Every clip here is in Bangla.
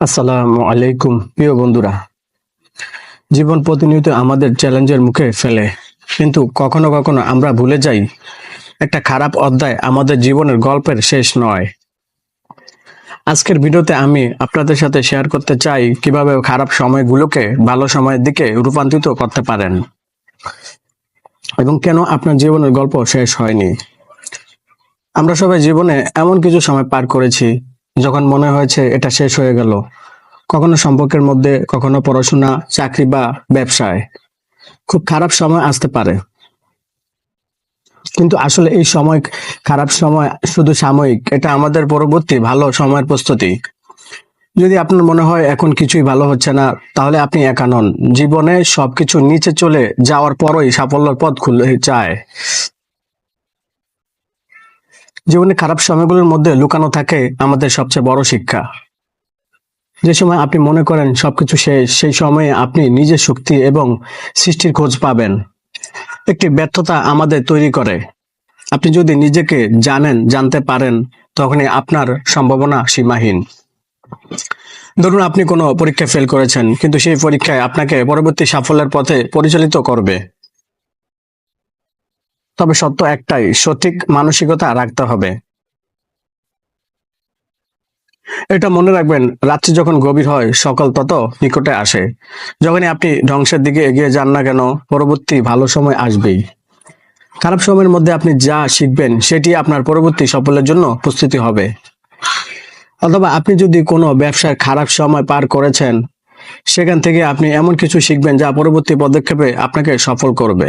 আসসালামু আলাইকুম, প্রিয় বন্ধুরা। জীবন প্রতিনিয়ত আমাদের চ্যালেঞ্জের মুখে ফেলে, কিন্তু কখনো কখনো আমরা ভুলে যাই, একটা খারাপ অধ্যায় আমাদের জীবনের গল্পের শেষ নয়। আজকের ভিডিওতে আমি আপনাদের সাথে শেয়ার করতে চাই, কীভাবে খারাপ সময়গুলোকে ভালো সময়ের দিকে রূপান্তরিত করতে পারেন, এবং কেন আপনার জীবনের গল্প শেষ হয়নি। আমরা সবাই জীবনে এমন কিছু সময় পার করেছি যখন মনে হয়েছে এটা শেষ হয়ে গেল, কখনো সম্পর্কের মধ্যে, কখনো পড়াশোনা, চাকরি বা ব্যবসায়। খুব খারাপ সময় আসতে পারে। কিন্তু আসলে এই সময় খারাপ সময় শুধু সাময়িক, এটা আমাদের পরবর্তী ভালো সময়ের প্রস্তুতি। যদি আপনার মনে হয় এখন কিছুই ভালো হচ্ছে না, তাহলে আপনি একা নন। জীবনে সবকিছু নিচে চলে যাওয়ার পরই সাফল্যের পথ খুলে যায় জীবনে খারাপ সময়গুলোর মধ্যে লুকানো থাকে আমাদের সবচেয়ে বড় শিক্ষা। যে সময় আপনি মনে করেন সবকিছু শেষ সেই সময়ে আপনি নিজের শক্তি এবং সৃষ্টির খোঁজ পাবেন। একটি ব্যর্থতা আমাদের তৈরি করে। আপনি যদি নিজেকে জানেন, জানতে পারেন, তখনই আপনার সম্ভাবনা সীমাহীন। ধরুন আপনি কোনো পরীক্ষা ফেল করেছেন, কিন্তু সেই পরীক্ষায় আপনাকে পরবর্তী সাফল্যের পথে পরিচালিত করবে। তবে সত্য একটাই, সঠিক মানসিকতা রাখতে হবে। এটা মনে রাখবেন, রাত্রি যখন গভীর হয়, সকাল তত নিকটে আসে। যখনই আপনি ধ্বংসের দিকে এগিয়ে যান না কেন, পরবর্তী ভালো সময় আসবেই। খারাপ সময়ের মধ্যে আপনি যা শিখবেন, সেটি আপনার পরবর্তী সফলের জন্য প্রস্তুতি হবে। অথবা আপনি যদি কোনো ব্যবসায় খারাপ সময় পার করেছেন, সেখান থেকে আপনি এমন কিছু শিখবেন যা পরবর্তী পদক্ষেপে আপনাকে সফল করবে।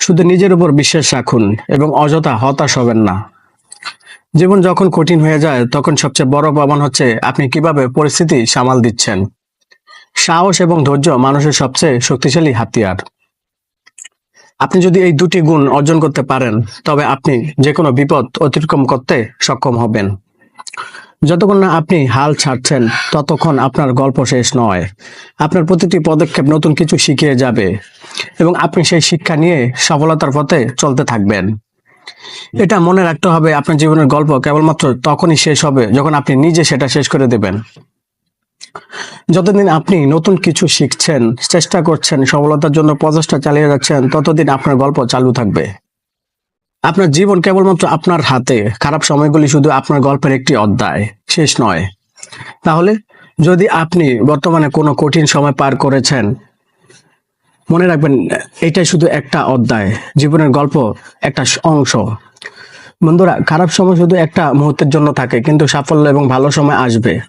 শুধু নিজের উপর বিশ্বাস রাখুন এবং অযথা হতাশ হবেন না। জীবন যখন কঠিন হয়ে যায়, তখন সবচেয়ে বড় প্রমাণ হচ্ছে আপনি কীভাবে পরিস্থিতি সামাল দিচ্ছেন। সাহস এবং ধৈর্য মানুষের সবচেয়ে শক্তিশালী হাতিয়ার। আপনি যদি এই দুটি গুণ অর্জন করতে পারেন, তবে আপনি যে কোনো বিপদ অতিক্রম করতে সক্ষম হবেন। যতক্ষণ না আপনি হাল ছাড়ছেন, ততক্ষণ আপনার গল্প শেষ নয়। আপনার প্রতিটি পদক্ষেপ নতুন কিছু শিখিয়ে যাবে এবং আপনি সেই শিক্ষা নিয়ে সফলতার পথে চলতে থাকবেন। এটা মনে রাখতে হবে, আপনার জীবনের গল্প কেবলমাত্র তখনই শেষ হবে যখন আপনি নিজে সেটা শেষ করে দেবেন। যতদিন আপনি নতুন কিছু শিখছেন, চেষ্টা করছেন, সফলতার জন্য প্রচেষ্টা চালিয়ে যাচ্ছেন, ততদিন আপনার গল্প চালু থাকবে। আপনার জীবন কেবলমাত্র আপনার হাতে। খারাপ সময়গুলি শুধু আপনার গল্পের একটি অধ্যায়। শেষ নয়। তাহলে, যদি আপনি বর্তমানে কোনো কঠিন সময় পার করেছেন, মনে রাখবেন, এটাই শুধু একটা অধ্যায়। জীবনের গল্প একটা অংশ। বন্ধুরা, খারাপ সময় শুধু একটা মুহূর্তের জন্য থাকে, কিন্তু সাফল্য এবং ভালো সময় আসবে।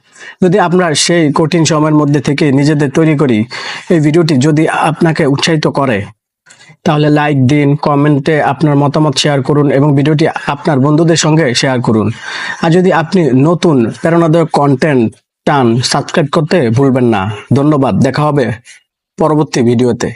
যদি আমরা সেই কঠিন সময়ের মধ্যে থেকে নিজেদের তৈরি করি, এই ভিডিওটি যদি আপনাকে উৎসাহিত করে তাহলে লাইক দিন কমেন্টে আপনার মতামত শেয়ার করুন এবং ভিডিওটি আপনার বন্ধুদের সঙ্গে শেয়ার করুন। আর যদি আপনি নতুন প্রেরণাদায়ক কন্টেন্ট টান সাবস্ক্রাইব করতে ভুলবেন না। ধন্যবাদ, দেখা হবে পরবর্তী ভিডিওতে।